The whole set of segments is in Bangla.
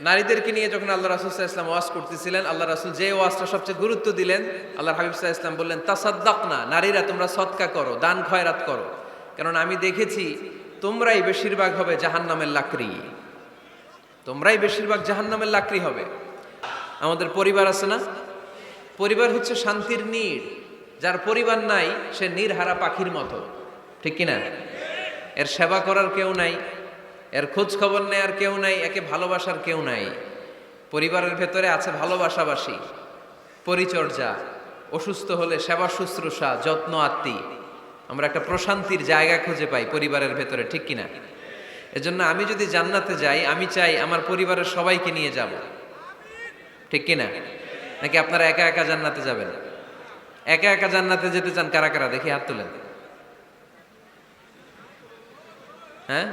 নারীদেরকে নিয়ে যখন আল্লাহ রাসুল সাহা ইসলাম ওয়াজ করতেছিলেন, আল্লাহ রাসুল যে ওয়াজটা সবচেয়ে গুরুত্ব দিলেন আল্লাহ হাবিব সাহা ইসলাম বললেন তাসাদ্দাক না নারীরা তোমরা সৎকা করো, দান খয়রাত করো। কারণ আমি দেখেছি তোমরাই বেশিরভাগ হবে জাহান্নামের লাকড়ি। তোমরাই বেশিরভাগ জাহান্নামের লাকড়ি হবে। আমাদের পরিবার আছে না? পরিবার হচ্ছে শান্তির নীড় যার পরিবার নাই, সে নির্হারা পাখির মতো। ঠিক কিনা? এর সেবা করার কেউ নাই। এর খোঁজ খবর নেয়ার কেউ নাই, একে ভালোবাসার কেউ নাই। পরিবারের ভেতরে আছে ভালোবাসাবাসী, পরিচর্যা, অসুস্থ হলে সেবা শুশ্রূষা, যত্ন আত্মি। আমরা একটা প্রশান্তির জায়গা খুঁজে পাই পরিবারের ভেতরে, ঠিক কিনা? এজন্য আমি যদি জান্নাতে যাই, আমি চাই আমার পরিবারের সবাইকে নিয়ে যাব। ঠিক কিনা? নাকি আপনারা একা একা জান্নাতে যাবেন? একা একা জান্নাতে যেতে চান কারা কারা? দেখি হাত তুলেন। হ্যাঁ?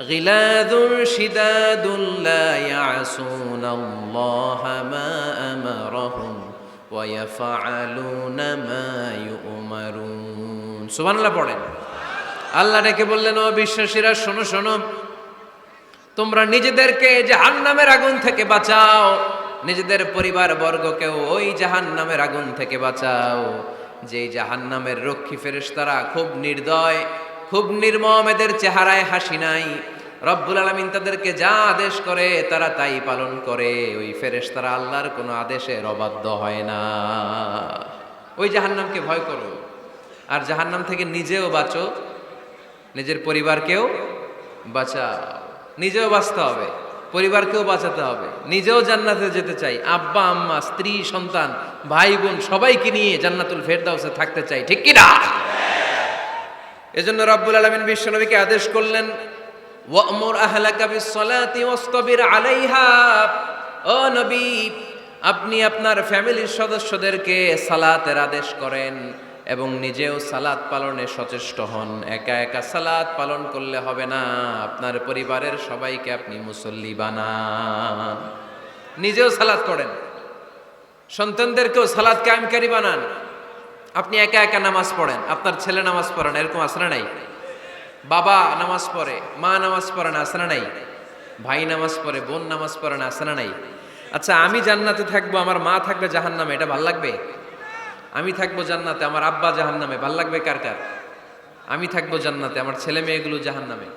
غلاظ شداد لا يعصون الله ما أمرهم ويفعلون ما يؤمرون سبحان الله পড়েন আল্লাহ ডেকে বললেন ও বিশ্বাসীরা শোনো শোনো তোমরা নিজেদেরকে জাহান্নামের আগুন থেকে বাঁচাও নিজেদের পরিবার বর্গকেও ওই জাহান্নামের আগুন থেকে বাঁচাও যেই জাহান্নামের রক্ষী ফেরেশতারা খুব নির্দয় খুব নির্মম এদের চেহারায় হাসি নাই। রব্বুল আলমিন তাদেরকে যা আদেশ করে, তারা তাই পালন করে। ওই ফেরেশতারা আল্লাহর কোনো আদেশের অবাধ্য হয় না। ওই জাহান্নামকে ভয় করো। আর জাহান্নাম থেকে নিজেও বাঁচো। নিজের পরিবারকেও বাঁচাও। নিজেও বাঁচতে হবে। পরিবারকেও বাঁচাতে হবে। নিজেও জান্নাতে যেতে চাই। আব্বা, আম্মা, স্ত্রী, সন্তান, ভাই, বোন, সবাইকে নিয়ে জান্নাতুল ফেরদাউসে থাকতে চাই। ঠিক কি না এজন্য রব্বুল আলামিন বিশ্বনবীকে আদেশ করলেন আপনি আপনার ফ্যামিলির সদস্যদেরকে সালাতের আদেশ করেন এবং নিজেও সালাত পালনে সচেষ্ট হন। একা একা সালাত পালন করলে হবে না, আপনার পরিবারের সবাইকে আপনি মুসল্লি বানান। নিজেও সালাত করেন সন্তানদেরকেও সালাদ কায়েমকারী বানান। আপনি একা একা নামাজ পড়েন, আপনার ছেলে নামাজ পড়েন এরকম আসনা নাই? বাবা নামাজ পড়ে, মা নামাজ পড়েন আসনা নাই? ভাই নামাজ পড়ে, বোন নামাজ পড়েন আসনা নাই? আচ্ছা আমি জান্নাতে থাকব, আমার মা থাকবে জাহান্নামে, এটা ভালো লাগবে? আমি থাকব জান্নাতে, আমার আব্বা জাহান নামে ভালো লাগবে কার কার? আমি থাকব জান্নাতে, আমার ছেলে মেয়েগুলো জাহান নামে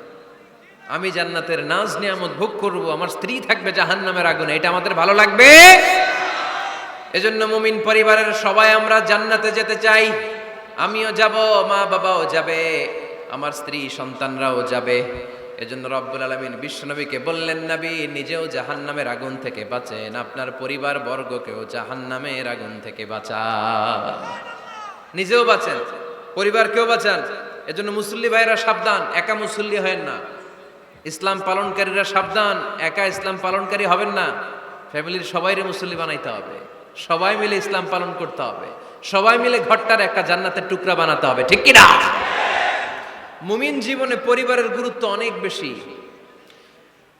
আমি জান্নাতের নাজ নিয়ামত ভোগ করব, আমার স্ত্রী থাকবে জাহান নামের আগুনে, এটা আমাদের ভালো লাগবে? এজন্য মুমিন পরিবারের সবাই আমরা জান্নাতে যেতে চাই। আমিও যাব, মা বাবাও যাবে, আমার স্ত্রী, সন্তানরাও যাবে। এজন্য রব্বুল আলমিন বিশ্বনবীকে বললেন, নবী, নিজেও জাহান্নামের আগুন থেকে বাঁচেন। আপনার পরিবার বর্গকেও জাহান্নামের আগুন থেকে বাঁচান। নিজেও বাঁচেন, পরিবারকেও বাঁচান। এজন্য মুসল্লি ভাইরা সাবধান, একা মুসল্লি হয়েন না। ইসলাম পালনকারীরা সাবধান, একা ইসলাম পালনকারী হবেন না। ফ্যামিলির সবাইরে মুসল্লি বানাইতে হবে। সবাই মিলে ইসলাম পালন করতে হবে। সবাই মিলে ঘরটার একটা জান্নাতের টুকরা বানাতে হবে, ঠিক কিনা? মুমিন জীবনে পরিবারের গুরুত্ব অনেক বেশি।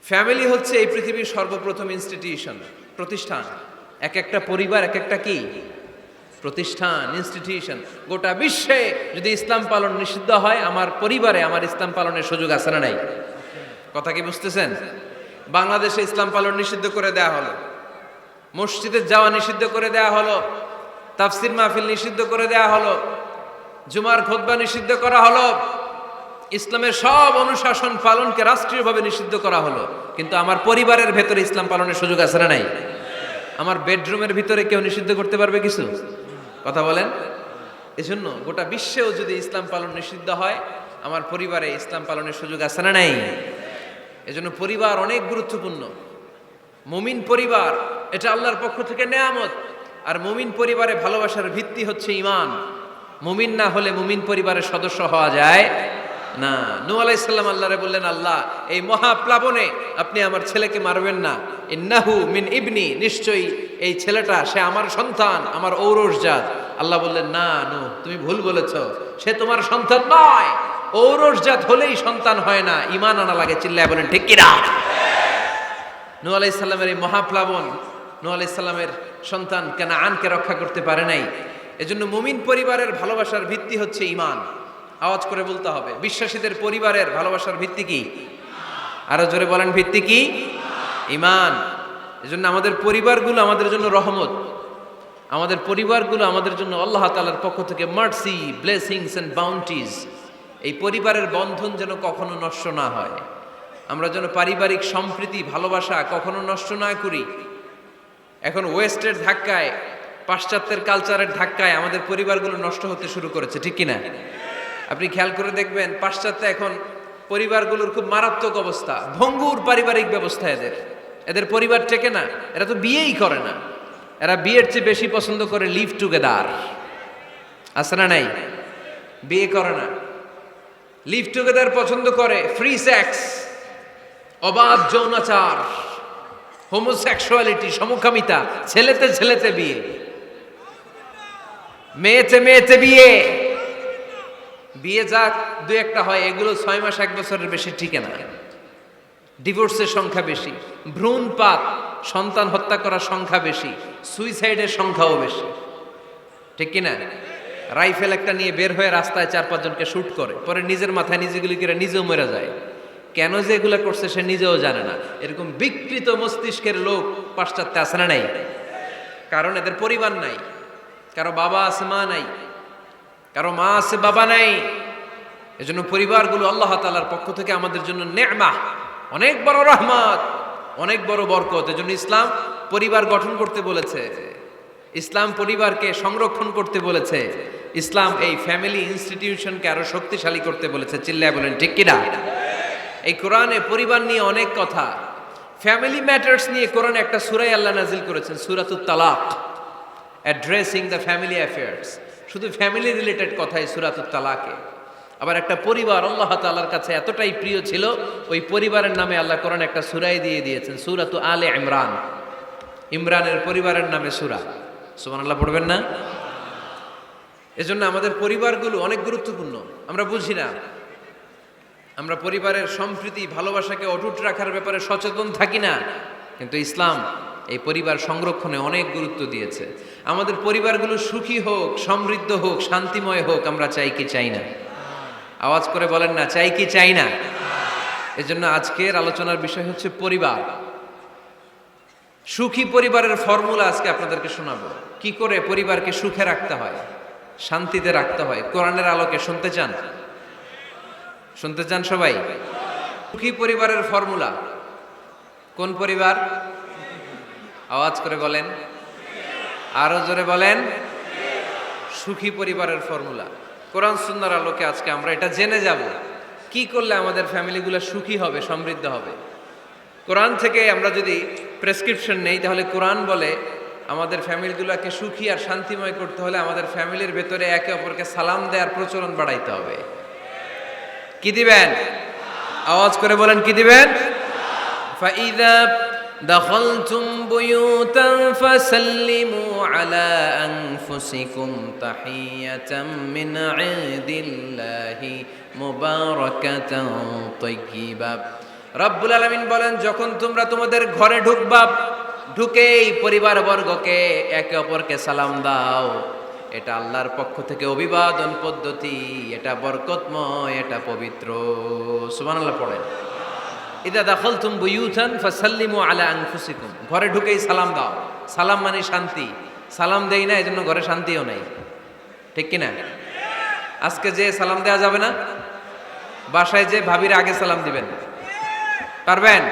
ফ্যামিলি হচ্ছে এই পৃথিবীর সর্বপ্রথম ইনস্টিটিউশন প্রতিষ্ঠান। এক একটা পরিবার, এক একটা কি? প্রতিষ্ঠান ইনস্টিটিউশন গোটা বিশ্বে যদি ইসলাম পালন নিষিদ্ধ হয়, আমার পরিবারে আমার ইসলাম পালনের সুযোগ আছে না নাই? কথা কি বুঝতেছেন? বাংলাদেশে ইসলাম পালন নিষিদ্ধ করে দেয়া হলো। মসজিদে যাওয়া নিষিদ্ধ করে দেয়া হলো, তাফসির মাহফিল নিষিদ্ধ করে দেয়া হলো, জুমার খোদবা নিষিদ্ধ করা হলো, ইসলামের সব অনুশাসন পালনকে রাষ্ট্রীয়ভাবে নিষিদ্ধ করা হলো। কিন্তু আমার পরিবারের ভেতরে ইসলাম পালনের সুযোগ আছে না নাই? আমার বেডরুমের ভিতরে কেউ নিষিদ্ধ করতে পারবে কিছু? কথা বলেন। এজন্য গোটা বিশ্বেও যদি ইসলাম পালন নিষিদ্ধ হয়, আমার পরিবারে ইসলাম পালনের সুযোগ আছে না নাই? এজন্য পরিবার অনেক গুরুত্বপূর্ণ। মুমিন পরিবার এটা আল্লাহর পক্ষ থেকে নেয়ামত। আর মুমিন পরিবারে ভালোবাসার ভিত্তি হচ্ছে ইমান মুমিন না হলে মুমিন পরিবারের সদস্য হওয়া যায় না। নু আলাইসাল্লাম আল্লাহরে বললেন, আল্লাহ, এই মহাপ্লাবনে আপনি আমার ছেলেকে মারবেন না। ইন্নাহু মিন ইবনি, নিশ্চয়ই এই ছেলেটা, সে আমার সন্তান, আমার ঔরস জাত। আল্লাহ বললেন, না নু তুমি ভুল বলেছ। সে তোমার সন্তান নয়। ঔরস জাত হলেই সন্তান হয় না। ইমান আনা লাগে, চিল্লায় বলেন, ঠিক কিনা? নু আলাইসাল্লামের এই মহাপ্লাবন নু আলাইসাল্লামের সন্তান কেন আনকে রক্ষা করতে পারে নাই। এজন্য মুমিন পরিবারের ভালোবাসার ভিত্তি হচ্ছে ইমান আওয়াজ করে বলতে হবে, বিশ্বাসীদের পরিবারের ভালোবাসার ভিত্তি কি? আরও জোরে বলেন, ভিত্তি কি? ইমান এজন্য আমাদের পরিবারগুলো আমাদের জন্য রহমত। আমাদের পরিবারগুলো আমাদের জন্য আল্লাহ তালার পক্ষ থেকে মার্সি, ব্লেসিংস অ্যান্ড বাউন্টিজ। এই পরিবারের বন্ধন যেন কখনো নষ্ট না হয়। আমরা যেন পারিবারিক সম্প্রীতি, ভালোবাসা কখনো নষ্ট না করি। এখন ওয়েস্টের ধাক্কায়, পাশ্চাত্যের কালচারের ধাক্কায় আমাদের পরিবারগুলো নষ্ট হতে শুরু করেছে, ঠিক কিনা? আপনি খেয়াল করে দেখবেন, পাশ্চাত্যে এখন পরিবারগুলোর খুব মারাত্মক অবস্থা, ভঙ্গুর পারিবারিক ব্যবস্থা এদের। এদের পরিবার টেকে না, এরা তো বিয়েই করে না। এরা বিয়ের চেয়ে বেশি পছন্দ করে লিভ টুগেদার। আছে না নাই? বিয়ে করে না। লিভ টুগেদার পছন্দ করে, ফ্রি সেক্স, অবাধ যৌনাচার। হোমোসেক্সুয়ালিটি সমকামিতা, ছেলেতে ছেলেতে বিয়ে, মেয়েতে মেয়েতে বিয়ে। বিয়ে যাক দু একটা হয়, এগুলো ছয় মাস, এক বছরের বেশি টিকে না। ডিভোর্সের সংখ্যা বেশি, ভ্রূণপাত, সন্তান হত্যা করার সংখ্যা বেশি সুইসাইডের সংখ্যাও বেশি। ঠিক কিনা? রাইফেল একটা নিয়ে বের হয়ে রাস্তায় চার পাঁচজনকে শ্যুট করে, পরে নিজের মাথায় নিজেগুলি করে নিজেও মরে যায়। কেন যে এগুলা করছে সে নিজেও জানে না। এরকম বিকৃত মস্তিষ্কের লোক পাশ্চাত্যে আছে না নাই? কারণ এদের পরিবার নাই। কারও বাবা আছে, মা নাই। কারও মা আছে, বাবা নাই। এজন্য পরিবারগুলো আল্লাহ তালার পক্ষ থেকে আমাদের জন্য নেমা অনেক বড় রহমত, অনেক বড় বরকত। এজন্য ইসলাম পরিবার গঠন করতে বলেছে। ইসলাম পরিবারকে সংরক্ষণ করতে বলেছে। ইসলাম এই ফ্যামিলি ইনস্টিটিউশনকে আরও শক্তিশালী করতে বলেছে। চিল্লায় বলেন, ঠিক কিনা? এই কোরআনে পরিবার নিয়ে অনেক কথা। ফ্যামিলি ম্যাটার্স নিয়ে কোরআনে একটা সুরাই আল্লাহ নাজিল করেছেন, Suratut Talaq. Addressing the family affairs শুধু ফ্যামিলি রিলেটেড কথাই সুরাতুত তালাকে। আবার একটা পরিবার আল্লাহ তাআলার কাছে এতটাই প্রিয় ছিল, ওই পরিবারের নামে আল্লাহ কোরআন একটা সুরাই দিয়ে দিয়েছেন, সুরাতু আলে ইমরান। ইমরানের পরিবারের নামে সুরা। সুমান সুবহানাল্লাহ, পড়বেন না? এজন্য আমাদের পরিবারগুলো অনেক গুরুত্বপূর্ণ। আমরা বুঝি না। আমরা পরিবারের সম্প্রীতি, ভালোবাসাকে অটুট রাখার ব্যাপারে সচেতন থাকি না। কিন্তু ইসলাম এই পরিবার সংরক্ষণে অনেক গুরুত্ব দিয়েছে। আমাদের পরিবারগুলো সুখী হোক, সমৃদ্ধ হোক, শান্তিময় হোক, আমরা চাই কি চাই না। আওয়াজ করে বলেন না, চাই কি চাই না? এজন্য আজকের আলোচনার বিষয় হচ্ছে পরিবার। সুখী পরিবারের ফর্মুলা আজকে আপনাদেরকে শোনাবো। কি করে পরিবারকে সুখে রাখতে হয়, শান্তিতে রাখতে হয়, কোরআনের আলোকে শুনতে চান? শুনতে চান সবাই? সুখী পরিবারের ফর্মুলা। কোন পরিবার? আওয়াজ করে বলেন। আরও জোরে বলেন। সুখী পরিবারের ফর্মুলা। কোরআন সুন্দর আলোকে আজকে আমরা এটা জেনে যাব। কি করলে আমাদের ফ্যামিলিগুলো সুখী হবে, সমৃদ্ধ হবে? কোরআন থেকে আমরা যদি প্রেসক্রিপশন নেই, তাহলে কোরআন বলে আমাদের ফ্যামিলিগুলোকে সুখী আর শান্তিময় করতে হলে আমাদের ফ্যামিলির ভেতরে একে অপরকে সালাম দেওয়ার প্রচলন বাড়াইতে হবে। কি দিবেন আওয়াজ করে বলেন কি দিবেন فإذا دخلتم بيوتا فسلموا على أنفسكم تحية من عند الله مباركة طيبة রব্বুল আলমিন বলেন যখন তোমরা তোমাদের ঘরে ঢুকবা ঢুকেই পরিবার বর্গকে একে অপরকে সালাম দাও এটা আল্লাহর পক্ষ থেকে অভিবাদন পদ্ধতি, এটা বরকতময়, এটা পবিত্র। সুবহানাল্লাহ পড়েন। ইদা দাখল তুম বুয়ুথান ফাসাল্লিমু আলা আনফুসিকুম। ঘরে ঢুকেই সালাম দাও। সালাম মানে শান্তি। সালাম দেই না, এজন্য ঘরে শান্তিও নাই। ঠিক কি না আজকে যে সালাম দেওয়া যাবে না, বাসায় যে ভাবির আগে সালাম দিবেন। পারবেন?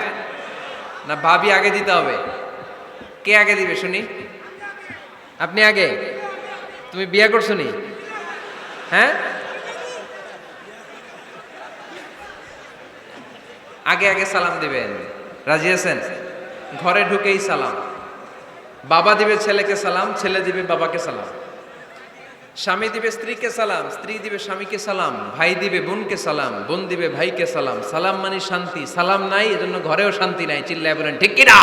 না, ভাবি আগে দিতে হবে। কে আগে দিবে শুনি? আপনি আগে? তুমি বিয়ে করছ নি? হ্যাঁ? আগে আগে সালাম দিবেন। রাজি আছেন? ঘরে ঢুকেই সালাম। বাবা দিবে ছেলেকে সালাম, ছেলে দিবে বাবাকে সালাম। স্বামী দিবে স্ত্রীকে সালাম, স্ত্রী দিবে স্বামীকে সালাম, ভাই দিবে বোনকে সালাম, বোন দিবে ভাইকে সালাম। সালাম মানে শান্তি। সালাম নাই, এজন্য ঘরেও শান্তি নাই। চিল্লায় বলেন, ঠিক কিনা?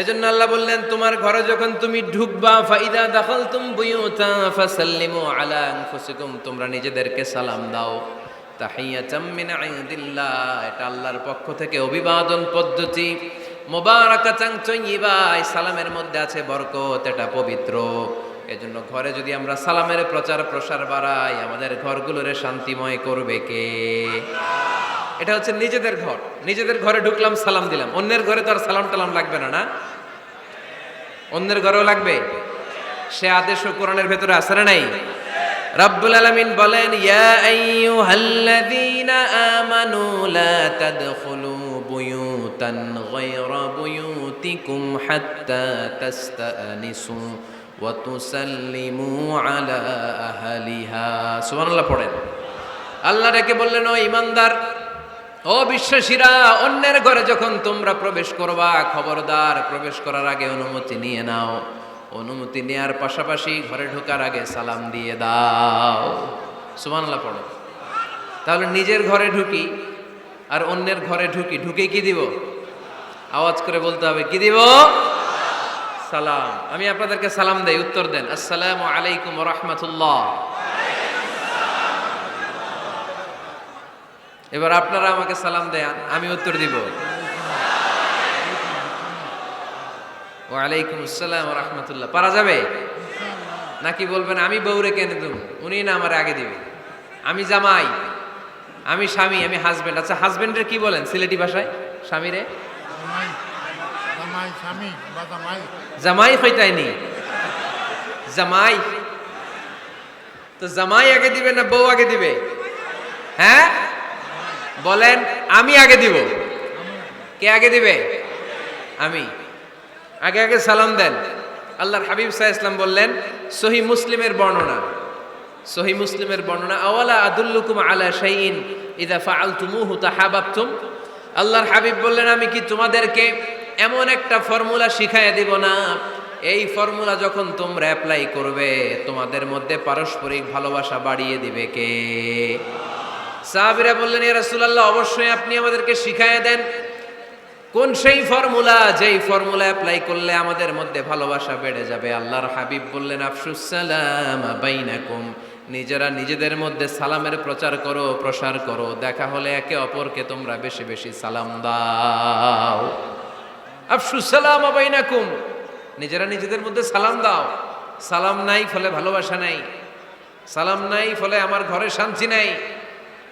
এজন্য আল্লাহ বললেন, তোমার ঘরে যখন তুমি ঢুকবা, ফাইদা দাখাল তুম বুয়ুতা ফাসাল্লিমু আলা আনফুসিকুম, তোমরা নিজেদেরকে সালাম দাও। তাহিয়াতাম মিন ইনদিল্লাহ এটা আল্লাহর পক্ষ থেকে অভিবাদন পদ্ধতি। মোবারাকাতাং তৈয়িবা, এই সালামের মধ্যে আছে বরকত, এটা পবিত্র। এজন্য ঘরে যদি আমরা সালামের প্রচার প্রসার বাড়াই, আমাদের ঘরগুলোরে শান্তিময় করবে কে? এটা হচ্ছে নিজেদের ঘর। নিজেদের ঘরে ঢুকলাম, সালাম দিলাম। অন্যের ঘরে তো আর সালাম টালাম লাগবে না না? অন্যের ঘরেও লাগবে? সে আদেশ ও কোরআনের ভেতরে আছে না নাই? রব্বুল আলামিন বলেন, ইয়া আইয়ুহাল্লাযীনা আমানু লা তাদখুলু বুয়ুতান গায়রা বুয়ুতিকুম হাত্তা তাস্তানিসু ওয়া তুসাল্লিমু আলা আহলিহা। সুবহানাল্লাহ পড়েন। আল্লাহ রেখে বললেন, ও ইমানদার ও বিশ্বাসীরা, অন্যের ঘরে যখন তোমরা প্রবেশ করবা, খবরদার প্রবেশ করার আগে অনুমতি নিয়ে নাও। অনুমতি নেয়ার পাশাপাশি ঘরে ঢোকার আগে সালাম দিয়ে দাও। সুমানলা পড়ো। তাহলে নিজের ঘরে ঢুকি আর অন্যের ঘরে ঢুকি। ঢুকে কি দিব? আওয়াজ করে বলতে হবে, কি দিব? সালাম। আমি আপনাদেরকে সালাম দেই, উত্তর দেন। আসসালামু আলাইকুম রহমতুল্লাহ। এবার আপনারা আমাকে সালাম দেন, আমি উত্তর দিব। ওয়ালাইকুম আসসালাম রহমতুল্লাহ পারা যাবে? নাকি বলবেন, আমি বউরে কেনে দেব? উনি না আমার আগে দিবে। আমি জামাই, আমি স্বামী, আমি হাজবেন্ড আচ্ছা হাজবেন্ডের কি বলেন, সিলেটি ভাষায়? স্বামীরে জামাই হইতাইনি জামাই? তো জামাই আগে দিবে না বউ আগে দিবে? হ্যাঁ? বলেন, আমি আগে দিব। কে আগে দিবে? আমি। আগে আগে সালাম দেন। আল্লাহর হাবিব সাহা ইসলাম বললেন, সহি মুসলিমের বর্ণনা। সহি মুসলিমের বর্ণনা, আওয়ালা আদুল্লুকুম আলা শাইইন ইদা ফাআলতুমুহু তাহাবাবতুম? আল্লাহর হাবিব বললেন, আমি কি তোমাদেরকে এমন একটা ফর্মুলা শিখাইয়া দিব না? এই ফর্মুলা যখন তোমরা অ্যাপ্লাই করবে, তোমাদের মধ্যে পারস্পরিক ভালোবাসা বাড়িয়ে দিবে কে? সাহাবিরা বললেন ইয়া রাসূলুল্লাহ, অবশ্যই আপনি আমাদেরকে শিখাইয়া দেন। কোন সেই ফর্মুলা, যেই ফর্মুলা অ্যাপ্লাই করলে আমাদের মধ্যে ভালোবাসা বেড়ে যাবে? আল্লাহর হাবিব বললেন, আফসুস সালাম বাইনাকুম। নিজেরা নিজেদের মধ্যে সালামের প্রচার করো, প্রসার করো। দেখা হলে একে অপরকে তোমরা বেশি বেশি সালাম দাও। আফসুস সালাম বাইনাকুম। নিজেরা নিজেদের মধ্যে সালাম দাও। সালাম নাই ফলে ভালোবাসা নাই। সালাম নাই ফলে আমার ঘরে শান্তি নাই।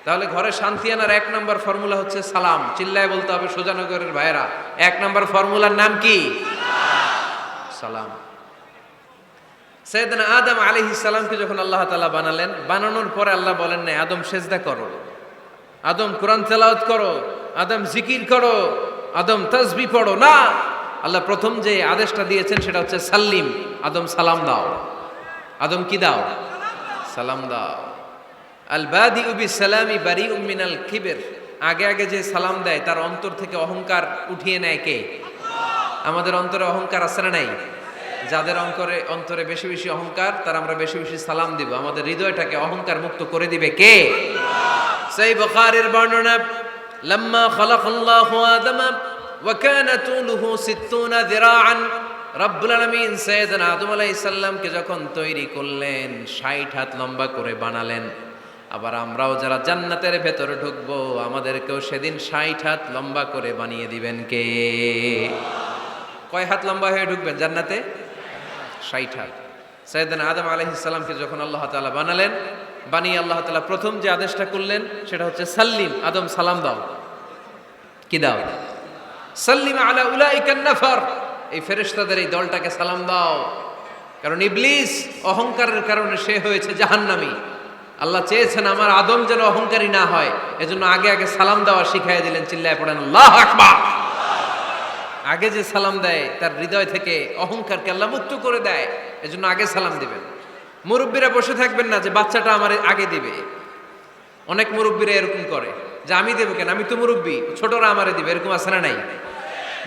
তাহলে ঘরে শান্তি আনার এক নম্বর ফর্মুলা হচ্ছে সালাম। চিল্লায় বলতে হবে সোজানগরের ভাইরা এক নম্বর ফর্মুলার নাম কি? সালাম। সৈয়দনা আদম আলী সালামকে যখন আল্লাহ তালা বানালেন, বানানোর পরে আল্লাহ বলেন না আদম, সেজদা করো। আদম, কোরআন তেলাওয়াত করো। আদম, জিকির করো। আদম, তসবি পড়ো। না! আল্লাহ প্রথম যে আদেশটা দিয়েছেন সেটা হচ্ছে সাল্লিম। আদম, সালাম দাও। আদম, কি দাও? সালাম দাও। আল বাদি উবি সালামি বারি উম্মিনাল কিবের। আগে আগে যে সালাম দেয়, তার অন্তর থেকে অহংকার উঠিয়ে নেয় কে? আমাদের অন্তরে অহংকার আছে না নাই? যাদের অঙ্করে অন্তরে বেশি বেশি অহংকার, তার আমরা বেশি বেশি সালাম দিব। আমাদের হৃদয়টাকে অহংকার মুক্ত করে দিবে কে? সেই বখারের বর্ণনা, লম্মা খালাকাল্লাহু আদম, ওয়া কানা তুলুহু 60 যিরাআন। রব্বুল আলামিন আদম আলাইহিস সালামকে যখন তৈরি করলেন 60 হাত লম্বা করে বানালেন। আবার আমরাও যারা জান্নাতের ভেতরে ঢুকবো, আমাদেরকেও সেদিন 60 হাত লম্বা করে বানিয়ে দিবেন কে? কয় হাত লম্বা হয়ে ঢুকবেন জান্নাতে? ষাট হাত। সৈয়দান আদম আলহিসাল্লামকে যখন আল্লাহ তালা বানালেন, বানিয়ে আল্লাহ তালা প্রথম যে আদেশটা করলেন, সেটা হচ্ছে সাল্লিম। আদম, সালাম দাও। কি দাও? সাল্লিম আলা উলাইকান নাফার। এই ফেরেশতাদের এই দলটাকে সালাম দাও। কারণ ইবলিস অহংকারের কারণে সে হয়েছে জাহান্নামী। আল্লাহ চেয়েছেন আমার আদম যেন অহংকারী না হয়। এজন্য আগে আগে সালাম দেওয়া শিখাই দিলেন, চিল্লায় পড়েন, আল্লাহ আকবার! আগে যে সালাম দেয়, তার হৃদয় থেকে অহংকারকে আল্লাহ মুক্ত করে দেয়, এজন্য আগে সালাম দিবেন। মুরব্বীরা বসে থাকবেন না যে, বাচ্চাটা আমার আগে দিবে। অনেক মুরব্বীরা এরকম করে, যে, আমি দেবো কেন? আমি তো মুরব্বী, ছোটরা আমারে দিবে, এরকম আছে না নাই?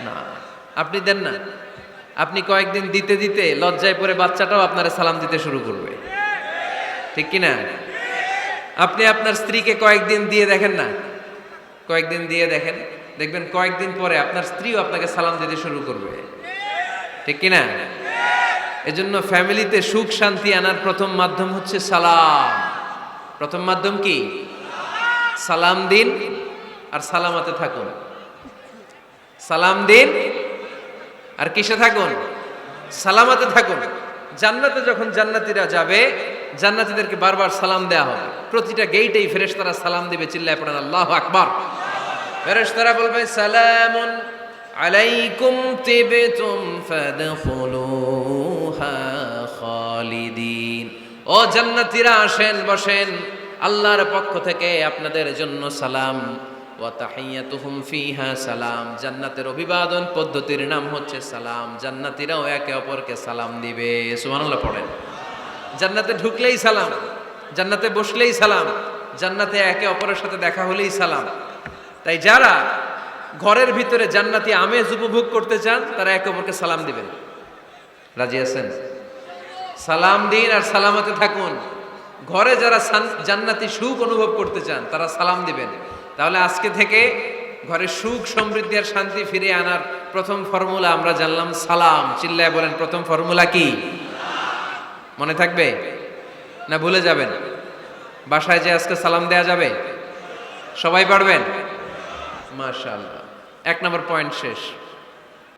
না, আপনি দেন না। আপনি কয়েকদিন দিতে দিতে লজ্জায় পরে বাচ্চাটাও আপনারা সালাম দিতে শুরু করবে। ঠিক কি না আপনি আপনার স্ত্রীকে কয়েকদিন দিয়ে দেখেন না? কয়েকদিন দিয়ে দেখেন। দেখবেন কয়েকদিন পরে আপনার স্ত্রীও আপনাকে সালাম দিতে শুরু করবে। ঠিক কি না এজন্য ফ্যামিলিতে সুখ শান্তি আনার প্রথম মাধ্যম হচ্ছে সালাম। প্রথম মাধ্যম কি? সালাম দিন আর সালামাতে থাকুন। সালাম দিন আর কিসে থাকুন? সালামাতে থাকুন। জান্নাতে যখন জান্নাতীরা যাবে, জান্নাতীদেরকে বারবার সালাম দেয়া হবে। প্রতিটা গেইটেই ফেরেশতারা সালাম দিবে, চিল্লায় পড়েন, আল্লাহু আকবার। ফেরেশতারা বলবে, সালামুন আলাইকুম তিবতুম ফাদখুলুহা খালিদিন। ও জান্নাতীরা, আসেন, বসেন। আল্লাহর পক্ষ থেকে আপনাদের জন্য সালাম। ওয়া তাহিয়াতুহুম ফিহা সালাম। জান্নাতের অভিবাদন পদ্ধতির নাম হচ্ছে সালাম। জান্নাতীরাও একে অপরকে সালাম দিবে। সুবহানাল্লাহ পড়েন। জান্নাতে ঢুকলেই সালাম। জান্নাতে বসলেই সালাম। জান্নাতে একে অপরের সাথে দেখা হলেই সালাম। তাই যারা ঘরের ভিতরে জান্নাতি আমেজ উপভোগ করতে চান, তারা একে অপরকে সালাম দিবেন। রাজি আছেন? সালাম দিন আর সালামতে থাকুন। ঘরে যারা জান্নাতি সুখ অনুভব করতে চান, তারা সালাম দিবেন। তাহলে আজকে থেকে ঘরে সুখ সমৃদ্ধি আর শান্তি ফিরে আনার প্রথম ফর্মুলা আমরা জানলাম সালাম। চিল্লায় বলেন, প্রথম ফর্মুলা কি? মনে থাকবে? না ভুলে যাবেন? বাসায় যে আজকে সালাম দেয়া যাবে? সবাই পারবেন? মাশাআল্লাহ। এক নম্বর পয়েন্ট শেষ।